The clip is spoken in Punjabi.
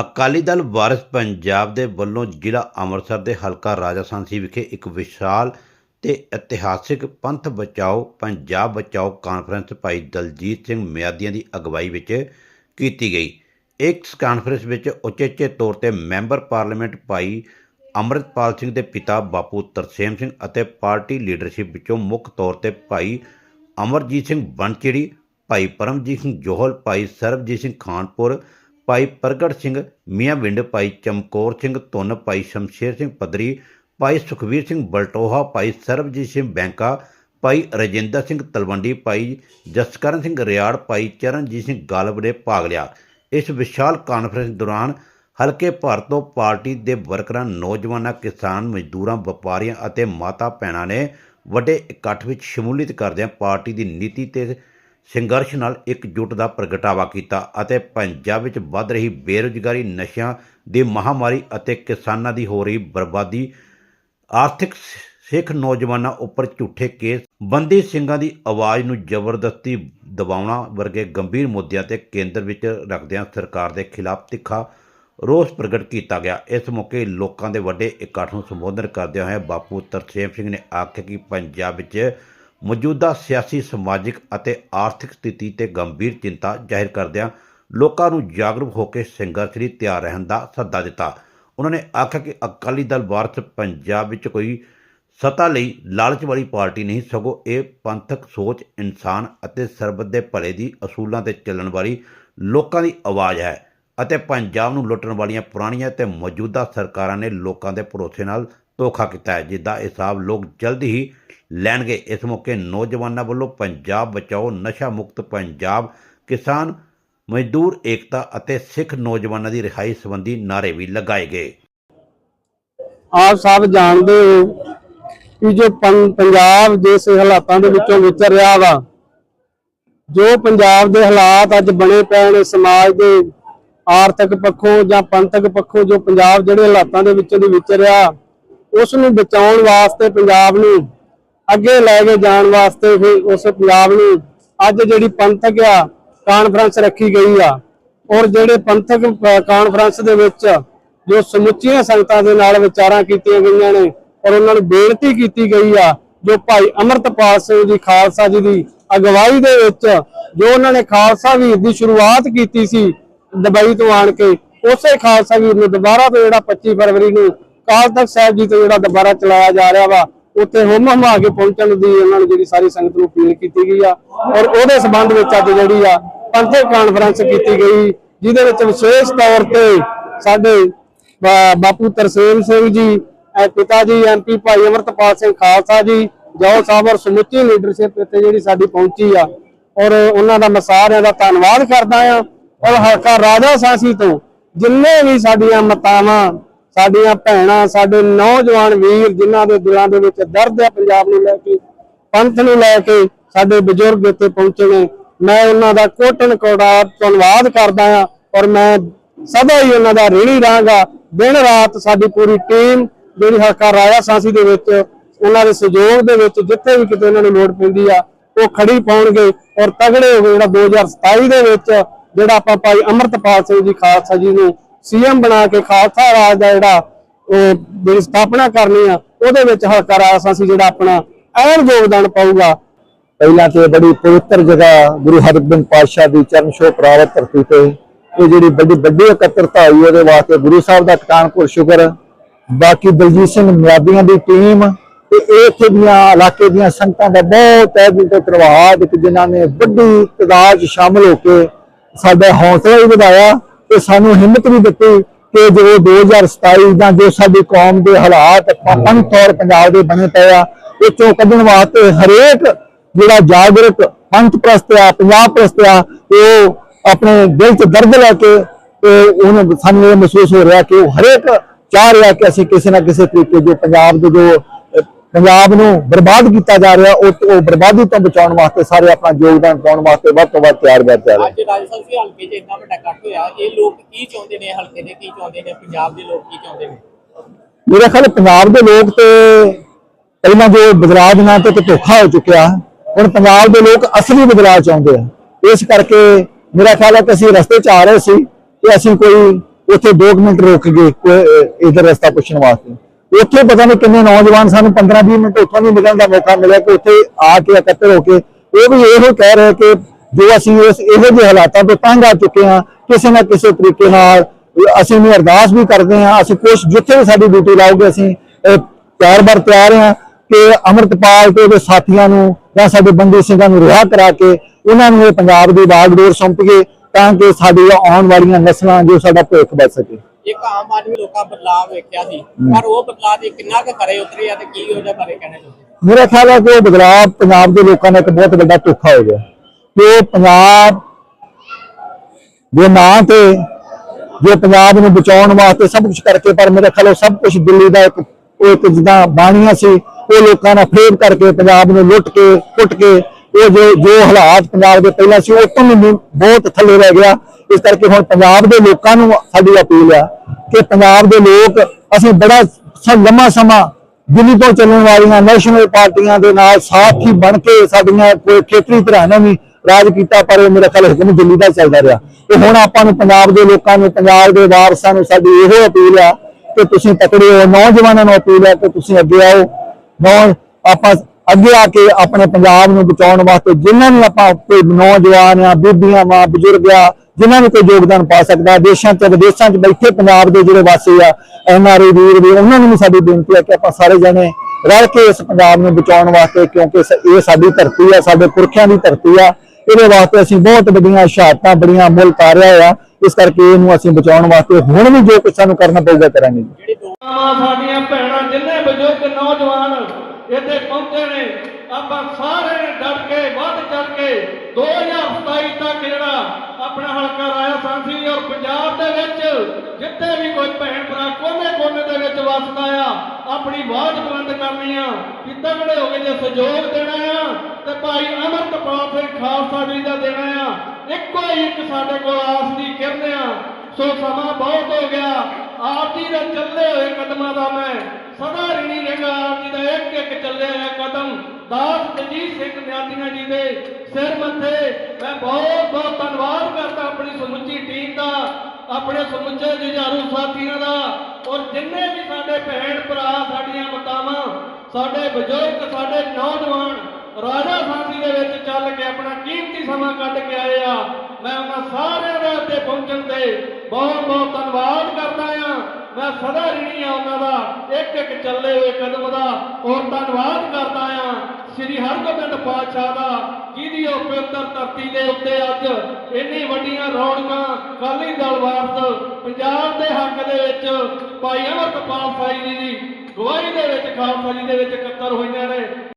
ਅਕਾਲੀ ਦਲ ਵਾਰਿਸ ਪੰਜਾਬ ਦੇ ਵੱਲੋਂ ਜ਼ਿਲ੍ਹਾ ਅੰਮ੍ਰਿਤਸਰ ਦੇ ਹਲਕਾ ਰਾਜਾਸਾਂਸੀ ਵਿਖੇ ਇੱਕ ਵਿਸ਼ਾਲ ਤੇ ਇਤਿਹਾਸਿਕ ਪੰਥ ਬਚਾਓ, ਪੰਜਾਬ ਬਚਾਓ ਕਾਨਫਰੰਸ ਭਾਈ ਦਲਜੀਤ ਸਿੰਘ ਮਿਆਦੀਆਂ ਦੀ ਅਗਵਾਈ ਵਿੱਚ ਕੀਤੀ ਗਈ। ਇਸ ਕਾਨਫਰੰਸ ਵਿੱਚ ਉਚੇਚੇ ਤੌਰ ਤੇ ਮੈਂਬਰ ਪਾਰਲੀਮੈਂਟ ਭਾਈ ਅੰਮ੍ਰਿਤਪਾਲ ਸਿੰਘ ਦੇ ਪਿਤਾ ਬਾਪੂ ਤਰਸੇਮ ਸਿੰਘ ਅਤੇ ਪਾਰਟੀ ਲੀਡਰਸ਼ਿਪ ਵਿੱਚੋਂ ਮੁੱਖ ਤੌਰ ਤੇ ਭਾਈ ਅਮਰਜੀਤ ਸਿੰਘ ਬਣਚਿੜੀ ਭਾਈ ਪਰਮਜੀਤ ਸਿੰਘ ਜੋਹਲ, ਭਾਈ ਸਰਬਜੀਤ ਸਿੰਘ ਖਾਨਪੁਰ ਭਾਈ ਪ੍ਰਗਟ ਸਿੰਘ ਮੀਆਂਵਿੰਡ ਭਾਈ ਚਮਕੌਰ ਸਿੰਘ, ਧੁੰਨ ਭਾਈ ਸ਼ਮਸ਼ੇਰ ਸਿੰਘ ਪਦਰੀ ਭਾਈ ਸੁਖਵੀਰ ਸਿੰਘ ਬਲਟੋਹਾ, ਭਾਈ ਸਰਬਜੀਤ ਸਿੰਘ ਬੈਂਕਾ, ਭਾਈ ਰਜਿੰਦਰ ਸਿੰਘ ਤਲਵੰਡੀ, ਭਾਈ ਜਸਕਰਨ ਸਿੰਘ ਰਿਆੜ, ਭਾਈ ਚਰਨਜੀਤ ਸਿੰਘ ਗਾਲਬ ਨੇ ਭਾਗ ਲਿਆ। ਇਸ ਵਿਸ਼ਾਲ ਕਾਨਫਰੰਸ ਦੌਰਾਨ ਹਲਕੇ ਭਰ ਤੋਂ ਪਾਰਟੀ ਦੇ ਵਰਕਰਾਂ, ਨੌਜਵਾਨਾਂ, ਕਿਸਾਨ ਮਜ਼ਦੂਰਾਂ, ਵਪਾਰੀਆਂ ਅਤੇ ਮਾਤਾ ਭੈਣਾਂ ਨੇ ਵੱਡੇ ਇਕੱਠ ਵਿੱਚ ਸ਼ਮੂਲੀਅਤ ਕਰਦਿਆਂ ਪਾਰਟੀ ਦੀ ਨੀਤੀ ਤੇ ਸੰਘਰਸ਼ ਨਾਲ ਇਕਜੁੱਟ ਦਾ ਪ੍ਰਗਟਾਵਾ ਕੀਤਾ ਅਤੇ ਪੰਜਾਬ ਵਿੱਚ ਵੱਧ ਰਹੀ ਬੇਰੁਜ਼ਗਾਰੀ, ਨਸ਼ਿਆਂ ਦੀ ਮਹਾਮਾਰੀ ਅਤੇ ਕਿਸਾਨਾਂ ਦੀ ਹੋ ਰਹੀ ਬਰਬਾਦੀ, ਆਰਥਿਕ ਸਿੱਖ ਨੌਜਵਾਨਾਂ ਉੱਪਰ ਝੂਠੇ ਕੇਸ, ਬੰਦੀ ਸਿੰਘਾਂ ਦੀ ਆਵਾਜ਼ ਨੂੰ ਜ਼ਬਰਦਸਤੀ ਦਬਾਉਣਾ ਵਰਗੇ ਗੰਭੀਰ ਮੁੱਦਿਆਂ ਤੇ ਕੇਂਦਰ ਵਿੱਚ ਰੱਖਦਿਆਂ ਸਰਕਾਰ ਦੇ ਖਿਲਾਫ ਤਿੱਖਾ ਰੋਸ ਪ੍ਰਗਟ ਕੀਤਾ ਗਿਆ। ਇਸ ਮੌਕੇ ਲੋਕਾਂ ਦੇ ਵੱਡੇ ਇਕੱਠ ਨੂੰ ਸੰਬੋਧਨ ਕਰਦਿਆਂ ਹੋਇਆ ਬਾਪੂ ਤਰਸੇਮ ਸਿੰਘ ਨੇ ਆਖਿਆ ਕਿ ਪੰਜਾਬ ਵਿੱਚ ਮੌਜੂਦਾ ਸਿਆਸੀ, ਸਮਾਜਿਕ ਅਤੇ ਆਰਥਿਕ ਸਥਿਤੀ ਤੇ ਗੰਭੀਰ ਚਿੰਤਾ ਜ਼ਾਹਿਰ ਕਰਦਿਆਂ ਲੋਕਾਂ ਨੂੰ ਜਾਗਰੂਕ ਹੋ ਕੇ ਸੰਘਰਸ਼ ਲਈ ਤਿਆਰ ਰਹਿਣ ਦਾ ਸੱਦਾ ਦਿੱਤਾ। ਉਹਨਾਂ ਨੇ ਆਖਿਆ ਕਿ ਅਕਾਲੀ ਦਲ ਵਾਰਸ ਪੰਜਾਬ ਵਿੱਚ ਕੋਈ ਸਤਾ ਲਈ ਲਾਲਚ ਵਾਲੀ ਪਾਰਟੀ ਨਹੀਂ, ਸਗੋਂ ਇਹ ਪੰਥਕ ਸੋਚ, ਇਨਸਾਨ ਅਤੇ ਸਰਬਤ ਦੇ ਭਲੇ ਦੀ ਅਸੂਲਾਂ ਤੇ ਚੱਲਣ ਵਾਲੀ ਲੋਕਾਂ ਦੀ ਆਵਾਜ਼ ਹੈ ਅਤੇ ਪੰਜਾਬ ਨੂੰ ਲੁੱਟਣ ਵਾਲੀਆਂ ਪੁਰਾਣੀਆਂ ਤੇ ਮੌਜੂਦਾ ਸਰਕਾਰਾਂ ਨੇ ਲੋਕਾਂ ਦੇ ਭਰੋਸੇ ਨਾਲ ਧੋਖਾ ਕੀਤਾ ਹੈ ਜਿਸ ਦਾ ਹਿਸਾਬ ਲੋਕ ਜਲਦ ਹੀ ਲੈਣਗੇ। ਇਸ ਮੌਕੇ ਨੌਜਵਾਨਾਂ ਵੱਲੋਂ ਪੰਜਾਬ ਬਚਾਓ, ਨਸ਼ਾ ਮੁਕਤ ਪੰਜਾਬ, ਕਿਸਾਨ ਮਜ਼ਦੂਰ ਏਕਤਾ ਅਤੇ ਸਿੱਖ ਨੌਜਵਾਨਾਂ ਦੀ ਰਿਹਾਈ ਸੰਬੰਧੀ ਨਾਅਰੇ ਵੀ ਲਗਾਏ ਗਏ। ਆਪ ਸਭ ਜਾਣਦੇ ਹੋ ਕਿ ਜੋ ਪੰਜਾਬ ਜਿਸ ਹਾਲਾਤਾਂ ਦੇ ਵਿੱਚੋਂ ਵਿਚਰ ਰਿਹਾ ਵਾ, ਜੋ ਪੰਜਾਬ ਦੇ ਹਾਲਾਤ ਅੱਜ ਬਣੇ ਪਏ ਨੇ ਸਮਾਜ ਦੇ ਆਰਥਿਕ ਪੱਖੋਂ ਜਾਂ ਪੰਥਕ ਪੱਖੋਂ, ਜੋ ਪੰਜਾਬ ਜਿਹੜੇ ਹਾਲਾਤਾਂ ਦੇ ਵਿੱਚੋਂ ਦੀ ਵਿਚਰ ਉਸ ਨੂੰ ਬਚਾਉਣ ਵਾਸਤੇ ਪੰਜਾਬ ਨੂੰ, ਅੱਗੇ ਲੈ ਕੇ ਜਾਣ ਵਾਸਤੇ ਫਿਰ ਉਸ ਪੰਜਾਬ ਨੂੰ, ਅੱਜ ਜਿਹੜੀ ਪੰਥਕ ਆ ਕਾਨਫਰੰਸ ਰੱਖੀ ਗਈ ਆ, ਔਰ ਜਿਹੜੇ ਪੰਥਕ ਕਾਨਫਰੰਸ ਦੇ ਵਿੱਚ ਜੋ ਸਮੁੱਚੀਆਂ ਸੰਗਤਾਂ ਦੇ ਨਾਲ ਵਿਚਾਰਾਂ ਕੀਤੀਆਂ ਗਈਆਂ ਨੇ, ਔਰ ਉਹਨਾਂ ਨੂੰ ਬੇਨਤੀ ਕੀਤੀ ਗਈ ਆ, ਜੋ ਭਾਈ ਅਮਰਤਪਾਲ ਸਿੰਘ ਜੀ, ਖਾਲਸਾ ਜੀ ਦੀ ਅਗਵਾਈ ਦੇ ਵਿੱਚ ਜੋ ਉਹਨਾਂ ਨੇ ਖਾਲਸਾ ਵੀਰ ਦੀ ਸ਼ੁਰੂਆਤ ਕੀਤੀ ਸੀ ਦੁਬਈ ਤੋਂ ਆਣ ਕੇ, ਉਸੇ ਖਾਲਸਾ ਵੀਰ ਨੂੰ ਦੁਬਾਰਾ ਤੋਂ ਜਿਹੜਾ 25 ਫਰਵਰੀ ਨੂੰ ਕਾਲ ਤਖਤ ਸਾਹਿਬ ਜੀ ਤੋਂ ਜਿਹੜਾ ਦੁਬਾਰਾ ਚਲਾਇਆ ਜਾ ਰਿਹਾ ਵਾ, ਉੱਥੇ ਹੁਮ ਹਮਾ ਕੇ ਪਹੁੰਚਣ ਦੀ ਉਹਨਾਂ ਨੂੰ ਜਿਹੜੀ ਸਾਰੀ ਸੰਗਤ ਨੂੰ ਅਪੀਲ ਕੀਤੀ ਗਈ ਆ। ਔਰ ਉਹਦੇ ਸਬੰਧ ਵਿੱਚ ਅੱਜ ਜਿਹੜੀ ਆ ਪੰਥਕ ਕਾਨਫਰੰਸ ਕੀਤੀ ਗਈ, ਜਿਹਦੇ ਵਿੱਚ ਵਿਸ਼ੇਸ਼ ਤੌਰ ਤੇ ਸਾਡੇ ਬਾਪੂ ਤਰਸੇਮ ਸਿੰਘ ਜੀ ਇਹ ਪਿਤਾ ਜੀ ਐਮਪੀ ਭਾਈ ਅਮਰਤਪਾਲ ਸਿੰਘ ਖਾਲਸਾ ਜੀ ਜੋਲ ਸਾਹਿਬ ਔਰ ਸਮੁੱਚੀ ਲੀਡਰਸ਼ਿਪ ਇੱਥੇ ਜਿਹੜੀ ਸਾਡੀ ਪਹੁੰਚੀ ਆ। ਔਰ ਉਹਨਾਂ ਦਾ ਮੈਂ ਸਾਰਿਆਂ ਦਾ ਧੰਨਵਾਦ ਕਰਦਾ ਆ। ਔਰ ਹਲਕਾ ਰਾਜਾ ਸਾਸੀ ਤੋਂ ਜਿੰਨੇ ਵੀ ਸਾਡੀਆਂ ਮਤਾਵਾਂ ਸਾਡੀਆਂ ਭੈਣਾਂ, ਸਾਡੇ ਨੌਜਵਾਨ ਵੀਰ ਜਿਨ੍ਹਾਂ ਦੇ ਦਿਲਾਂ ਦੇ ਵਿੱਚ ਦਰਦ ਹੈ ਪੰਜਾਬ ਨੂੰ ਲੈ ਕੇ, ਪੰਥ ਨੂੰ ਲੈ ਕੇ ਸਾਡੇ ਬਜ਼ੁਰਗ ਇੱਥੇ ਪਹੁੰਚੇ ਨੇ। ਮੈਂ ਉਹਨਾਂ ਦਾ ਕੋਟਨ ਕੋੜਾ ਧੰਨਵਾਦ ਕਰਦਾ ਹਾਂ ਔਰ ਮੈਂ ਸਦਾ ਹੀ ਉਹਨਾਂ ਦਾ ऋणी ਰਹਾਂਗਾ। ਦਿਨ ਰਾਤ ਸਾਡੀ ਪੂਰੀ ਟੀਮ ਜਿਹੜੀ ਹਲਕਾ ਰਾਜਾ ਸਾਂਸੀ ਦੇ ਵਿੱਚ, ਉਹਨਾਂ ਦੇ ਸਹਿਯੋਗ ਦੇ ਵਿੱਚ ਜਿੱਥੇ ਵੀ ਕਿਤੇ ਉਹਨਾਂ ਨੂੰ ਲੋੜ ਪੈਂਦੀ ਆ, ਉਹ ਖੜੀ ਪਾਉਣਗੇ ਔਰ ਤਗੜੇ ਹੋ ਕੇ ਜਿਹੜਾ 2027 ਦੇ ਵਿੱਚ ਜਿਹੜਾ ਆਪਾਂ ਭਾਈ ਅਮਰਤਪਾਲ ਸਿੰਘ ਜੀ, ਖਾਲਸਾ ਜੀ ਨੂੰ ਸੀਐਮ ਬਣਾ ਕੇ ਖਾਲਸਾ ਰਾਜ ਦਾ ਜਿਹੜਾ ਉਹ ਜਿਹੜੀ ਸਥਾਪਨਾ ਕਰਨੀ ਆ, ਉਹਦੇ ਵਿੱਚ ਹਲਕਾ ਰਾਜਾ ਸਾਂਸੀ ਜਿਹੜਾ ਆਪਣਾ ਅਹਿਮ ਯੋਗਦਾਨ ਪਾਊਗਾ। ਪਹਿਲਾਂ ਤੇ ਬੜੀ ਪਵਿੱਤਰ ਜਗ੍ਹਾ ਗੁਰੂ ਹਰਗੋਬਿੰਦ ਪਾਤਸ਼ਾਹ ਦੀ ਚਰਨ ਛੋਹ ਪ੍ਰਾਪਤ ਧਰਤੀ ਤੇ ਇਹ ਜਿਹੜੀ ਵੱਡੀ ਵੱਡੀ ਇਕੱਤਰਤਾ ਹੋਈ, ਉਹਦੇ ਵਾਸਤੇ ਗੁਰੂ ਸਾਹਿਬ ਦਾ ਕਟਾਨਪੁਰ ਸ਼ੁਕਰ। ਬਾਕੀ ਦਲਜੀਤ ਸਿੰਘ ਮਿਆਦੀਆਂ ਦੀ ਟੀਮ ਤੇ ਇਹ ਇੱਥੇ ਦੀਆਂ ਇਲਾਕੇ ਦੀਆਂ ਸੰਗਤਾਂ ਦਾ ਬਹੁਤ ਹੈ ਦਿਲ ਤੋਂ ਧੰਨਵਾਦ ਕਿ ਜਿਨ੍ਹਾਂ ਨੇ ਵੱਡੀ ਤਦਾਦ 'ਚ ਸ਼ਾਮਲ ਹੋ ਕੇ ਸਾਡਾ ਹੌਸਲਾ ਵੀ ਵਧਾਇਆ। ਤੇ ਸਾਨੂੰ ਹਿੰਮਤ ਵੀ ਦਿੱਤੀ ਕਿ ਜੋ 2027 ਦਾ ਜੋ ਸਾਡੀ ਕੌਮ ਦੇ ਹਾਲਾਤ ਪੰਨ ਤੌਰ ਪੰਜਾਬ ਦੇ ਬਣੇ ਪਏ ਆ ਇਹ ਚੋਂ ਕੱਢਣ ਵਾਸਤੇ ਹਰੇਕ ਜਿਹੜਾ ਜਾਗਰੂਕ ਪੰਥ ਪ੍ਰਸਤ ਆ, ਪੰਜਾਬ ਪ੍ਰਸਤ ਆ ਉਹ ਆਪਣੇ ਦਿਲ 'ਚ ਦਰਦ ਲੈ ਕੇ ਤੇ ਉਹਨੂੰ ਸਾਨੂੰ ਇਹ ਮਹਿਸੂਸ ਹੋ ਰਿਹਾ ਕਿ ਉਹ ਹਰੇਕ ਚਾਹ ਰਿਹਾ ਕਿ ਅਸੀਂ ਕਿਸੇ ਨਾ ਕਿਸੇ ਤਰੀਕੇ ਜੋ ਪੰਜਾਬ ਦੇ ਜੋ ਪੰਜਾਬ ਨੂੰ ਬਰਬਾਦ ਕੀਤਾ ਜਾ ਰਿਹਾ ਉਹ ਉਹ ਬਰਬਾਦੀ ਤੋਂ ਬਚਾਉਣ ਵਾਸਤੇ ਸਾਰੇ ਆਪਣਾ ਯੋਗਦਾਨ ਪਾਉਣ ਵਾਸਤੇ ਵੱਧ ਤੋਂ ਵੱਧ ਤਿਆਰ ਬੈਠ ਜਾ ਰਹੇ। ਅੱਜ ਰਾਜਸਥਾਨ ਸੀ ਹਲਕੇ 'ਚ ਇੰਨਾ ਵੱਡਾ ਇਕੱਠ ਹੋਇਆ ਇਹ ਲੋਕ ਕੀ ਚਾਹੁੰਦੇ ਨੇ ਹਲਕੇ ਦੇ ਕੀ ਚਾਹੁੰਦੇ ਨੇ ਪੰਜਾਬ ਦੇ ਲੋਕ ਕੀ ਚਾਹੁੰਦੇ ਨੇ? ਮੇਰਾ ਖਿਆਲ ਪੰਜਾਬ ਦੇ ਲੋਕ ਤੇ ਪਹਿਲਾਂ ਜੋ ਬਦਲਾਅ ਦੇ ਨਾਂ ਤੇ ਧੋਖਾ ਹੋ ਚੁੱਕਿਆ ਹੁਣ ਪੰਜਾਬ ਦੇ ਲੋਕ ਅਸਲੀ ਬਦਲਾਅ ਚਾਹੁੰਦੇ ਆ। ਇਸ ਕਰਕੇ ਮੇਰਾ ਖਿਆਲ ਹੈ ਕਿ ਅਸੀਂ ਰਸਤੇ 'ਚ ਆ ਰਹੇ ਸੀ ਕਿ ਅਸੀਂ ਕੋਈ ਉੱਥੇ 2 ਮਿੰਟ ਰੁਕ ਗਏ ਇਧਰ ਰਸਤਾ ਪੁੱਛਣ ਵਾਸਤੇ। ਉੱਥੇ ਪਤਾ ਨਹੀਂ ਕਿੰਨੇ ਨੌਜਵਾਨ ਸਾਨੂੰ 15-20 ਮਿੰਟ ਉੱਥੋਂ ਨਹੀਂ ਨਿਕਲਣ ਦਾ ਮੌਕਾ ਮਿਲਿਆ ਕਿ ਉੱਥੇ ਆ ਕੇ ਇਕੱਤਰ ਹੋ ਕੇ। ਉਹ ਵੀ ਇਹੋ ਕਹਿ ਰਹੇ ਕਿ ਜੋ ਅਸੀਂ ਇਸ ਇਹੋ ਜਿਹੇ ਹਾਲਾਤਾਂ ਤੋਂ ਤੰਗ ਆ ਚੁੱਕੇ ਹਾਂ, ਕਿਸੇ ਨਾ ਕਿਸੇ ਤਰੀਕੇ ਨਾਲ ਅਸੀਂ ਵੀ ਅਰਦਾਸ ਵੀ ਕਰਦੇ ਹਾਂ, ਅਸੀਂ ਕੁਛ ਜਿੱਥੇ ਵੀ ਸਾਡੀ ਡਿਊਟੀ ਲਾਓਗੇ ਅਸੀਂ ਇਹ ਪਿਆਰ ਬਰ ਤਿਆਰ ਹਾਂ ਕਿ ਅੰਮ੍ਰਿਤਪਾਲ ਤੇ ਉਹਦੇ ਸਾਥੀਆਂ ਨੂੰ ਜਾਂ ਸਾਡੇ ਬੰਦੀ ਸਿੰਘਾਂ ਨੂੰ ਰਿਹਾ ਕਰਾ ਕੇ ਉਹਨਾਂ ਨੂੰ ਇਹ ਪੰਜਾਬ ਦੀ ਬਾਗਡੋਰ ਸੌਂਪੀਏ ਤਾਂ ਕਿ ਸਾਡੀ ਆਉਣ ਵਾਲੀਆਂ ਨਸਲਾਂ ਜੋ ਸਾਡਾ ਭਵਿੱਖ ਬਚ ਸਕੇ। ਇੱਕ ਆਮ ਆਦਮੀ ਲੋਕਾਂ ਬਦਲਾਅ ਵੇਖਿਆ ਸੀ ਪਰ ਉਹ ਬਦਲਾਅ ਦੀ ਕਿੰਨਾ ਕੁ ਖਰੇ ਉਤਰੇ ਆ ਤੇ ਕੀ ਉਹਦੇ ਬਾਰੇ ਕਹਿਣਾ ਚਾਹੁੰਦੇ? ਮੇਰਾ ਖਿਆਲ ਹੈ ਕਿ ਉਹ ਬਦਲਾਅ ਪੰਜਾਬ ਦੇ ਲੋਕਾਂ ਦਾ ਇੱਕ ਬਹੁਤ ਵੱਡਾ ਧੋਖਾ ਹੋ ਗਿਆ। ਕਿ ਪੰਜਾਬ ਦੇ ਨਾਂ ਤੇ ਜੋ ਪੰਜਾਬ ਨੂੰ ਬਚਾਉਣ ਵਾਸਤੇ ਸਭ ਕੁਝ ਕਰਕੇ ਪਰ ਮੇਰੇ ਖਿਆਲ ਉਹ ਸਭ ਕੁਝ ਦਿੱਲੀ ਦਾ ਇੱਕ ਉਹ ਇੱਕ ਜਿੱਦਾਂ ਬਾਣੀਆਂ ਸੀ ਉਹ ਲੋਕਾਂ ਨਾਲ ਫਰੇਬ ਕਰਕੇ ਪੰਜਾਬ ਨੂੰ ਲੁੱਟ ਕੇ ਕੁੱਟ ਕੇ ਉਹ ਜੋ ਜੋ ਹਾਲਾਤ ਪੰਜਾਬ ਦੇ ਪਹਿਲਾਂ ਸੀ ਉਹ ਤੋਂ ਵੀ ਬਹੁਤ ਥੱਲੇ ਰਹਿ ਗਿਆ। ਇਸ ਕਰਕੇ ਹੁਣ ਪੰਜਾਬ ਦੇ ਲੋਕਾਂ ਨੂੰ ਸਾਡੀ ਅਪੀਲ ਆ ਕਿ ਪੰਜਾਬ ਦੇ ਲੋਕ ਅਸੀਂ ਬੜਾ ਲੰਮਾ ਸਮਾਂ ਦਿੱਲੀ ਤੋਂ ਚੱਲਣ ਵਾਲੀਆਂ ਨੈਸ਼ਨਲ ਪਾਰਟੀਆਂ ਦੇ ਨਾਲ ਸਾਥ ਬਣ ਕੇ ਸਾਡੀਆਂ ਕੋਈ ਖੇਤਰੀ ਧਿਰਾਵਾਂ ਵੀ ਰਾਜ ਕੀਤਾ, ਪਰ ਇਹ ਮੇਰਾ ਖਿਆਲ ਹੁਕਮ ਦਿੱਲੀ ਦਾ ਚੱਲਦਾ ਰਿਹਾ। ਤੇ ਹੁਣ ਆਪਾਂ ਨੂੰ ਪੰਜਾਬ ਦੇ ਲੋਕਾਂ ਨੂੰ, ਪੰਜਾਬ ਦੇ ਵਾਰਸਾਂ ਨੂੰ ਸਾਡੀ ਇਹੋ ਅਪੀਲ ਆ ਕਿ ਤੁਸੀਂ ਤਕੜੇ ਹੋ, ਨੌਜਵਾਨਾਂ ਨੂੰ ਅਪੀਲ ਹੈ ਕਿ ਤੁਸੀਂ ਅੱਗੇ ਆਓ। ਨੌ, ਆਪਾਂ ਅੱਗੇ ਆ ਕੇ ਆਪਣੇ ਪੰਜਾਬ ਨੂੰ ਬਚਾਉਣ ਵਾਸਤੇ ਜਿਨ੍ਹਾਂ ਨੂੰ ਆਪਾਂ ਕੋਈ ਨੌਜਵਾਨ ਆ, ਬੀਬੀਆਂ ਮਾਂ ਬਜ਼ੁਰਗ ਆ ਜਿਨ੍ਹਾਂ ਨੂੰ ਕੋਈ ਯੋਗਦਾਨ ਪਾ ਸਕਦਾ ਦੇਸ਼ਾਂ ਚ ਵਿਦੇਸ਼ਾਂ ਚ ਬੈਠੇ ਪੰਜਾਬ ਦੇ ਜਿਹੜੇ ਵਾਸੀ ਆ ਐਨਆਰਆਈ ਵੀਰ ਵੀ, ਉਹਨਾਂ ਨੂੰ ਵੀ ਸਾਡੀ ਬੇਨਤੀ ਹੈ ਕਿ ਆਪਾਂ ਸਾਰੇ ਜਣੇ ਰਲ ਕੇ ਇਸ ਪੰਜਾਬ ਨੂੰ ਬਚਾਉਣ ਵਾਸਤੇ, ਕਿਉਂਕਿ ਇਹ ਸਾਡੀ ਧਰਤੀ ਆ, ਸਾਡੇ ਪੁਰਖਿਆਂ ਦੀ ਧਰਤੀ ਆ। ਇਹਦੇ ਵਾਸਤੇ ਅਸੀਂ ਬਹੁਤ ਵੱਡੀਆਂ ਸ਼ਹਾਦਤਾਂ, ਬੜੀਆਂ ਮੁੱਲ ਤਾਰਿਆ ਆ ਇਸ ਕਰਕੇ ਇਹਨੂੰ ਅਸੀਂ ਬਚਾਉਣ ਵਾਸਤੇ ਹੁਣ ਵੀ ਜੋ ਕੁਝ ਸਾਨੂੰ ਕਰਨਾ ਪਊਗਾ ਕਰਾਂਗੇ ਜੀ। ਸਾਡੀਆਂ ਭੈਣਾਂ, ਜਿੰਨੇ ਬਜ਼ੁਰਗ ਨੌਜਵਾਨ ਇੱਥੇ ਪਹੁੰਚੇ ਨੇ, ਆਪਾਂ ਸਾਰੇ ਡਟ ਕੇ, ਵੱਧ ਚੜ ਕੇ 2027 ਤੱਕ ਜਿਹੜਾ ਆਪਣਾ ਹਲਕਾ ਰਾਜਾ ਸਾਂਸੀ ਔਰ ਪੰਜਾਬ ਦੇ ਵਿੱਚ ਜਿੱਥੇ ਵੀ ਕੋਈ ਭੈਣ ਭਰਾ ਕੋਨੇ ਕੋਨੇ ਦੇ ਵਿੱਚ ਵੱਸਦਾ ਆ, ਆਪਣੀ ਆਵਾਜ਼ ਬੁਲੰਦ ਕਰਨੀ ਆ ਕਿ ਤਗੜੇ ਹੋ ਕੇ ਜੇ ਸਹਿਯੋਗ ਦੇਣਾ ਆ, ਤੇ ਭਾਈ ਅਮਰਤਪਾਲ ਸਿੰਘ ਖਾਲਸਾ ਜੀ ਦਾ ਦੇਣਾ ਆ। ਇੱਕੋ ਹੀ ਇੱਕ ਸਾਡੇ ਕੋਲ ਆਸ ਦੀ ਕਿਰਨ ਆ। ਸੋ ਸਮਾਂ ਬਹੁਤ ਹੋ ਗਿਆ। ਆਪ ਜੀ ਦੇ ਚੱਲੇ ਹੋਏ ਕਦਮਾਂ ਦਾ ਮੈਂ ਸਦਾ ਰਣੀ ਰਹੇਗਾ ਆਪ ਜੀ ਦਾ ਇੱਕ ਇੱਕ ਚੱਲੇ ਦਾਸ ਦਜੀਤ ਸਿੰਘ ਨਿਆਤੀਆਂ ਜੀ ਦੇ ਸਿਰ ਮੱਥੇ ਮੈਂ ਬਹੁਤ ਬਹੁਤ ਧੰਨਵਾਦ ਕਰਦਾ ਆਪਣੀ ਸਮੁੱਚੀ ਟੀਮ ਦਾ, ਆਪਣੇ ਸਮੁੱਚੇ ਜੁਝਾਰੂ ਸਾਥੀਆਂ ਦਾ ਔਰ ਜਿੰਨੇ ਵੀ ਸਾਡੇ ਭੈਣ ਭਰਾ, ਸਾਡੀਆਂ ਮਾਤਾਵਾਂ, ਸਾਡੇ ਬਜ਼ੁਰਗ, ਸਾਡੇ ਨੌਜਵਾਨ ਰਾਜਾ ਸਾਂਸੀ ਦੇ ਵਿੱਚ ਚੱਲ ਕੇ ਆਪਣਾ ਕੀਮਤੀ ਸਮਾਂ ਕੱਢ ਕੇ ਆਏ ਆ, ਮੈਂ ਉਹਨਾਂ ਸਾਰਿਆਂ ਦੇ ਉੱਤੇ ਪਹੁੰਚਣ ਤੇ ਬਹੁਤ ਬਹੁਤ ਧੰਨਵਾਦ ਕਰਦਾ ਆ। ਮੈਂ ਸਦਾ ਰਿਣੀ ਆ ਉਹਨਾਂ ਦਾ ਇੱਕ ਇੱਕ ਚੱਲੇ ਹੋਏ ਕਦਮ ਦਾ, ਔਰ ਧੰਨਵਾਦ ਕਰਦਾ ਆ ਸ੍ਰੀ ਹਰਗੋਬਿੰਦ ਪਾਤਸ਼ਾਹ ਦਾ, ਜਿਹਦੀ ਉਹ ਪਵਿੱਤਰ ਧਰਤੀ ਦੇ ਉੱਤੇ ਅੱਜ ਇੰਨੀ ਵੱਡੀਆਂ ਰੌਣਕਾਂ ਕਾਲੀ ਦਲ ਵਾਰਸ ਪੰਜਾਬ ਦੇ ਹੱਕ ਦੇ ਵਿੱਚ ਭਾਈ ਅਮਰਤਪਾਲ ਸਾਈ ਜੀ ਦੀ ਗਵਾਹੀ ਦੇ ਵਿੱਚ, ਖਾਲਸਾ ਜੀ ਦੇ ਵਿੱਚ ਇਕੱਤਰ ਹੋਈਆਂ ਨੇ।